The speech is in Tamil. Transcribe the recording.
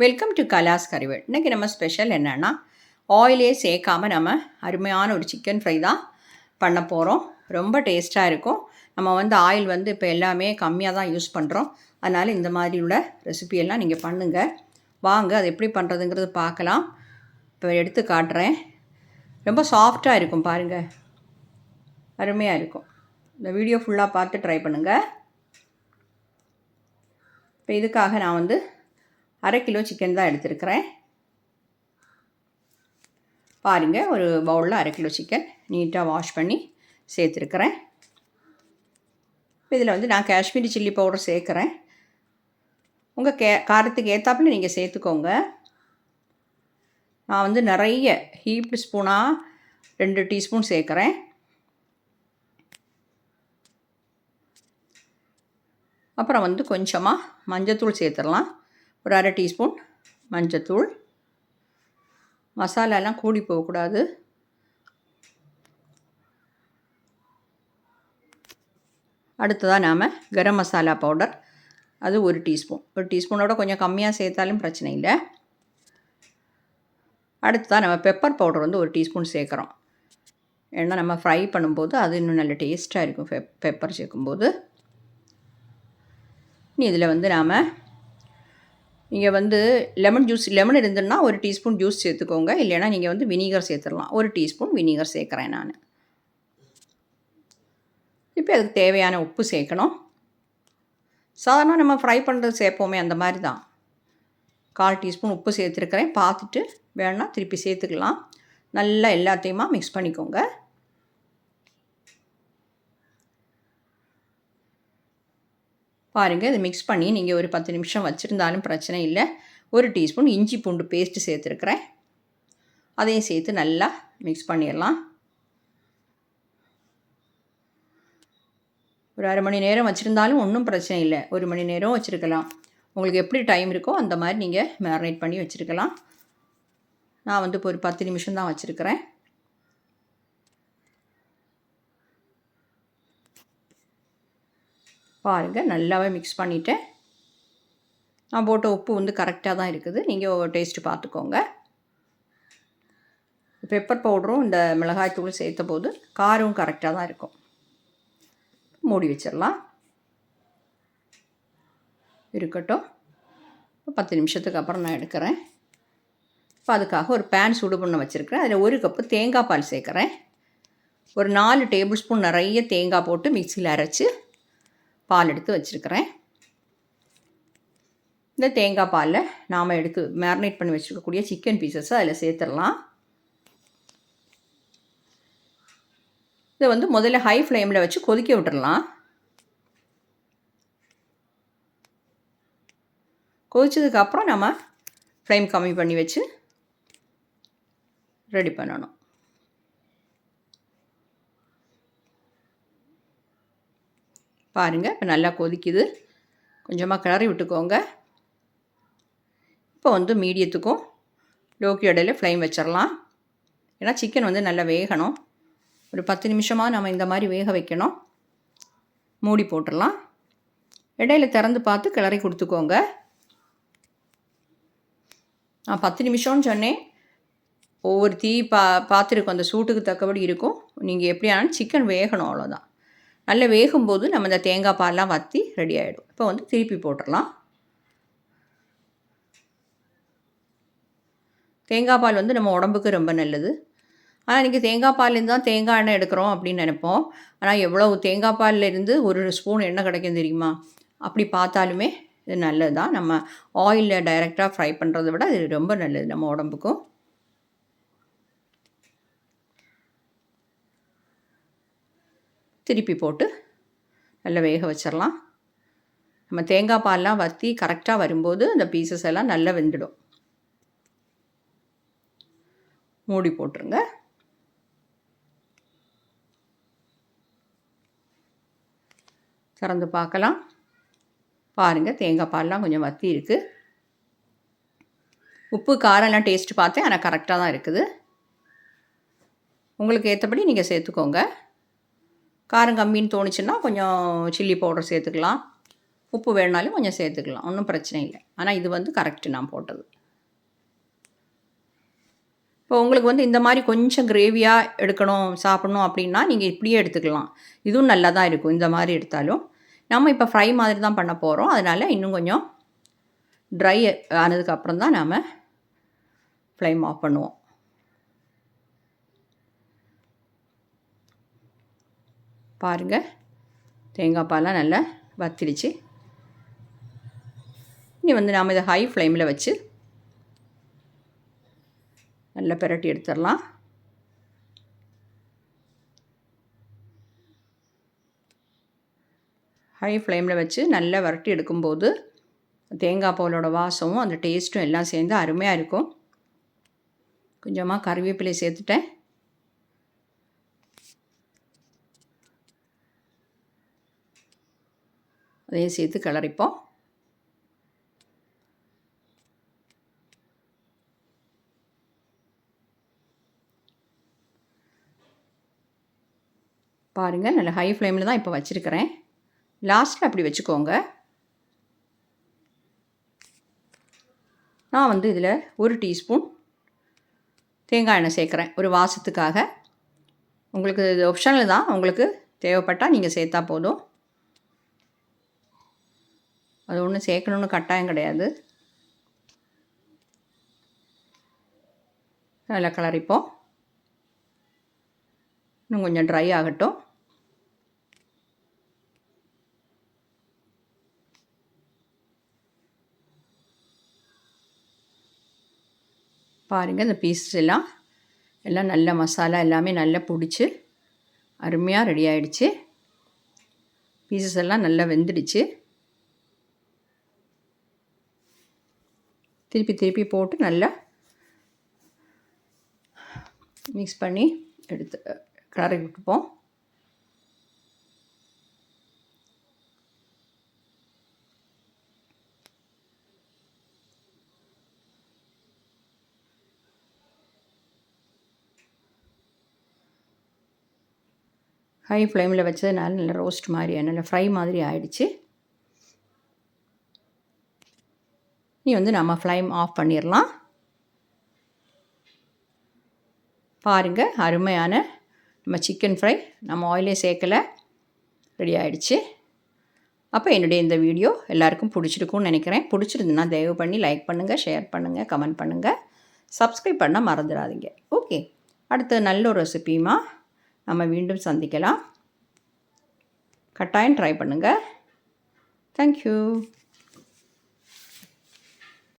வெல்கம் டு கலாஸ் கறிவேல் இன்றைக்கி நம்ம ஸ்பெஷல் என்னென்னா ஆயிலே சேர்க்காம நம்ம அருமையான ஒரு சிக்கன் ஃப்ரை தான் பண்ண போகிறோம் ரொம்ப டேஸ்ட்டாக இருக்கும். நம்ம வந்து ஆயில் வந்து இப்போ எல்லாமே கம்மியாக தான் யூஸ் பண்ணுறோம் அதனால் இந்த மாதிரி உள்ள நீங்கள் பண்ணுங்கள் வாங்க அது எப்படி பண்ணுறதுங்கிறது பார்க்கலாம். இப்போ எடுத்து காட்டுறேன். ரொம்ப சாஃப்டாக இருக்கும் பாருங்கள் அருமையாக இருக்கும். இந்த வீடியோ ஃபுல்லாக பார்த்து ட்ரை பண்ணுங்கள் இப்போ இதுக்காக நான் வந்து அரை கிலோ சிக்கன் தான் எடுத்துருக்கிறேன். பாருங்கள் ஒரு பவுலில் அரை கிலோ சிக்கன் நீட்டாக வாஷ் பண்ணி சேர்த்துருக்குறேன். இதில் வந்து நான் காஷ்மீரி சில்லி பவுடர் சேர்க்குறேன். உங்கள் கே காரத்துக்கு ஏற்றாப்புல நீங்கள் சேர்த்துக்கோங்க. நான் வந்து நிறைய ஹீப்டு ஸ்பூனாக ரெண்டு டீஸ்பூன் சேர்க்குறேன். அப்புறம் வந்து கொஞ்சமாக மஞ்சத்தூள் சேர்த்துடலாம். ஒரு அரை டீஸ்பூன் மஞ்சத்தூள். மசாலாலாம் கூடி போகக்கூடாது. அடுத்ததாக நாம் கரம் மசாலா பவுடர். அது ஒரு டீஸ்பூன். ஒரு டீஸ்பூனோட கொஞ்சம் கம்மியாக சேர்த்தாலும் பிரச்சனை இல்லை. அடுத்ததாக நம்ம பெப்பர் பவுடர் வந்து ஒரு டீஸ்பூன் சேர்க்குறோம். ஏன்னா நம்ம ஃப்ரை பண்ணும்போது அது இன்னும் நல்ல டேஸ்ட்டாக இருக்கும். பெப் பெப்பர் சேர்க்கும்போது. இனி இதில் வந்து நாம் நீங்கள் வந்து லெமன் ஜூஸ் லெமன் இருந்துன்னா ஒரு டீஸ்பூன் ஜூஸ் சேர்த்துக்கோங்க. இல்லைன்னா நீங்கள் வந்து வினிகர் சேர்த்துடலாம். ஒரு டீஸ்பூன் வினிகர் சேர்க்குறேன் நான். இப்போ அதுக்கு தேவையான உப்பு சேர்க்கணும். சாதாரண நம்ம ஃப்ரை பண்ணுறது சேர்ப்போமே அந்த மாதிரி தான் கால் டீஸ்பூன் உப்பு சேர்த்துருக்கிறேன். பார்த்துட்டு வேணால் திருப்பி சேர்த்துக்கலாம். நல்லா எல்லாத்தையுமா மிக்ஸ் பண்ணிக்கோங்க. பாருங்கள் இதை மிக்ஸ் பண்ணி நீங்கள் ஒரு பத்து நிமிஷம் வச்சுருந்தாலும் பிரச்சனை இல்லை. ஒரு டீஸ்பூன் இஞ்சி பூண்டு பேஸ்ட்டு சேர்த்துருக்குறேன். அதையும் சேர்த்து நல்லா மிக்ஸ் பண்ணிடலாம். ஒரு அரை மணி நேரம் வச்சுருந்தாலும் ஒன்றும் பிரச்சனை இல்லை. ஒரு மணி நேரம் வச்சுருக்கலாம். உங்களுக்கு எப்படி டைம் இருக்கோ அந்த மாதிரி நீங்கள் மேரினேட் பண்ணி வச்சுருக்கலாம். நான் வந்து இப்போ ஒரு பத்து நிமிஷம் தான் வச்சுருக்கிறேன். பாருங்கள் நல்லாவே மிக்ஸ் பண்ணிவிட்டேன் நான் போட்ட உப்பு வந்து கரெக்டாக தான் இருக்குது. நீங்கள் டேஸ்ட்டு பார்த்துக்கோங்க. பெப்பர் பவுடரும் இந்த மிளகாய் தூள் சேர்த்த போது காரம் கரெக்டாக தான் இருக்கும். மூடி வச்சிடலாம். இருக்கட்டும். பத்து நிமிஷத்துக்கு அப்புறம் நான் எடுக்கிறேன். இப்போ அதுக்காக ஒரு பேன் சூடு பண்ண வச்சுருக்கிறேன். அதில் ஒரு கப்பு தேங்காய் பால் சேர்க்குறேன். ஒரு நாலு டேபிள் ஸ்பூன் நிறைய தேங்காய் போட்டு மிக்சியில் அரைச்சி பால் எடுத்து வச்சுருக்கிறேன். இந்த தேங்காய் பாலில் நாம் எடுத்து மேரினேட் பண்ணி வச்சுருக்கக்கூடிய சிக்கன் பீசஸை அதில் சேர்த்துடலாம். இதை வந்து முதல்ல ஹை ஃப்ளேமில் வச்சு கொதிக்க விட்டுடலாம் கொதிச்சதுக்கப்புறம் நம்ம ஃப்ளேம் கம்மி பண்ணி வச்சு ரெடி பண்ணணும். பாருங்கள் இப்போ நல்லா கொதிக்குது. கொஞ்சமாக கிளறி விட்டுக்கோங்க. இப்போ வந்து மீடியத்துக்கும் லோக்கி இடையில ஃப்ளைம் வச்சிடலாம் ஏன்னா சிக்கன் வந்து நல்லா வேகணும். ஒரு பத்து நிமிஷமாக நம்ம இந்த மாதிரி வேக வைக்கணும். மூடி போட்டுடலாம் இடையில திறந்து பார்த்து கிளறி கொடுத்துக்கோங்க. நான் பத்து நிமிஷம்னு சொன்னேன். ஒவ்வொரு தீ பா பார்த்துருக்கோம் அந்த சூட்டுக்கு தக்கபடி இருக்கும். நீங்கள் எப்படி ஆனாலும் சிக்கன் வேகணும் அவ்வளோதான் நல்லா வேகும்போது நம்ம இந்த தேங்காய் பால்லாம் வற்றி ரெடி ஆகிடும் இப்போ வந்து திருப்பி போட்டுடலாம். தேங்காய் பால் வந்து நம்ம உடம்புக்கு ரொம்ப நல்லது. ஆனால் இன்றைக்கி தேங்காய் பால்லேருந்து தான் தேங்காய் எண்ணெய் எடுக்கிறோம் அப்படின்னு நினைப்போம். ஆனால் எவ்வளோ தேங்காய் பால்லேருந்து ஒரு ஸ்பூன் எண்ணெய் கிடைக்கும் தெரியுமா? அப்படி பார்த்தாலுமே இது நல்லது தான் நம்ம ஆயிலில் டைரெக்டாக ஃப்ரை பண்ணுறதை விட இது ரொம்ப நல்லது நம்ம உடம்புக்கும். திருப்பி போட்டு நல்லா வேக வச்சிடலாம் நம்ம தேங்காய் பால்லாம் வற்றி கரெக்டாக வரும்போது அந்த பீசஸ் எல்லாம் நல்லா வெந்துடும். மூடி போட்டுருங்க. திறந்து பார்க்கலாம். பாருங்கள் தேங்காய் பால்லாம் கொஞ்சம் வற்றி இருக்குது உப்பு காரம்லாம் டேஸ்ட்டு பார்த்தேன் ஆனால் கரெக்டாக தான் இருக்குது. உங்களுக்கு ஏற்றபடி நீங்கள் சேர்த்துக்கோங்க. காரம் கம்மின்னு தோணுச்சுன்னா கொஞ்சம் சில்லி பவுடர் சேர்த்துக்கலாம். உப்பு வேணாலும் கொஞ்சம் சேர்த்துக்கலாம். ஒன்றும் பிரச்சனை இல்லை. ஆனால் இது வந்து கரெக்டு நான் போட்டது. இப்போ உங்களுக்கு வந்து இந்த மாதிரி கொஞ்சம் கிரேவியாக எடுக்கணும் சாப்பிடணும் அப்படின்னா நீங்கள் இப்படியே எடுத்துக்கலாம். இதுவும் நல்லா தான் இருக்கும். இந்த மாதிரி எடுத்தாலும். நம்ம இப்போ ஃப்ரை மாதிரி தான் பண்ண போகிறோம் அதனால் இன்னும் கொஞ்சம் ட்ரை ஆனதுக்கப்புறம் தான் நாம் ஃப்ளைம் ஆஃப் பண்ணுவோம். பாருங்கள் தேங்காய் பாலாம் நல்லா வத்திடுச்சு. இனி வந்து நாம் இதை ஹை ஃப்ளேமில் வச்சு நல்லா பிரட்டி எடுத்துடலாம். ஹை ஃப்ளேமில் வச்சு நல்லா வரட்டி எடுக்கும்போது தேங்காய் பாலோட வாசமும் அந்த டேஸ்ட்டும் எல்லாம் சேர்ந்து அருமையாக இருக்கும். கொஞ்சமாக கருவேப்பிலை சேர்த்துட்டேன். அதையும் சேர்த்து கிளறிப்போம். பாருங்கள் நல்ல ஹை ஃப்ளேமில் தான் இப்போ வச்சுருக்கிறேன். லாஸ்ட்டில் அப்படி வச்சுக்கோங்க. நான் வந்து இதில் ஒரு டீஸ்பூன் தேங்காய் எண்ணெய் சேர்க்குறேன் ஒரு வாசத்துக்காக. உங்களுக்கு இது ஆப்ஷனில் தான் உங்களுக்கு தேவைப்பட்டால் நீங்கள் சேர்த்தா போதும். அது ஒன்றும் சேர்க்கணுன்னு கட்டாயம் கிடையாது. நல்லா கிளறிப்போம். இன்னும் கொஞ்சம் ட்ரை ஆகட்டும். பாருங்கள் இந்த பீசஸ் எல்லாம் எல்லாம் நல்ல மசாலா எல்லாமே நல்லா பிடிச்சி அருமையாக ரெடி ஆகிடுச்சு பீசஸ் எல்லாம் நல்லா வெந்துடுச்சு. திருப்பி திருப்பி போட்டு நல்லா மிக்ஸ் பண்ணி எடுத்து கிளறி விட்டுப்போம். ஹை ஃப்ளேமில் வச்சதுனால நல்ல ரோஸ்ட் மாதிரி நல்ல ஃப்ரை மாதிரி ஆயிடுச்சு. நீ வந்து நம்ம ஃப்ளைம் ஆஃப் பண்ணிடலாம் பாருங்கள் அருமையான நம்ம சிக்கன் ஃப்ரை நம்ம ஆயிலே சேர்க்கலை ரெடி ஆகிடுச்சு அப்போ என்னுடைய இந்த வீடியோ எல்லாருக்கும் பிடிச்சிருக்கும்னு நினைக்கிறேன். பிடிச்சிருந்துன்னா தயவு பண்ணி லைக் பண்ணுங்கள் ஷேர் பண்ணுங்கள் கமெண்ட் பண்ணுங்கள் சப்ஸ்கிரைப் பண்ண மறந்துடாதீங்க. ஓகே அடுத்து நல்ல ஒரு ரெசிபியுமா நம்ம மீண்டும் சந்திக்கலாம். கட்டாயம் ட்ரை பண்ணுங்கள் தேங்க்யூ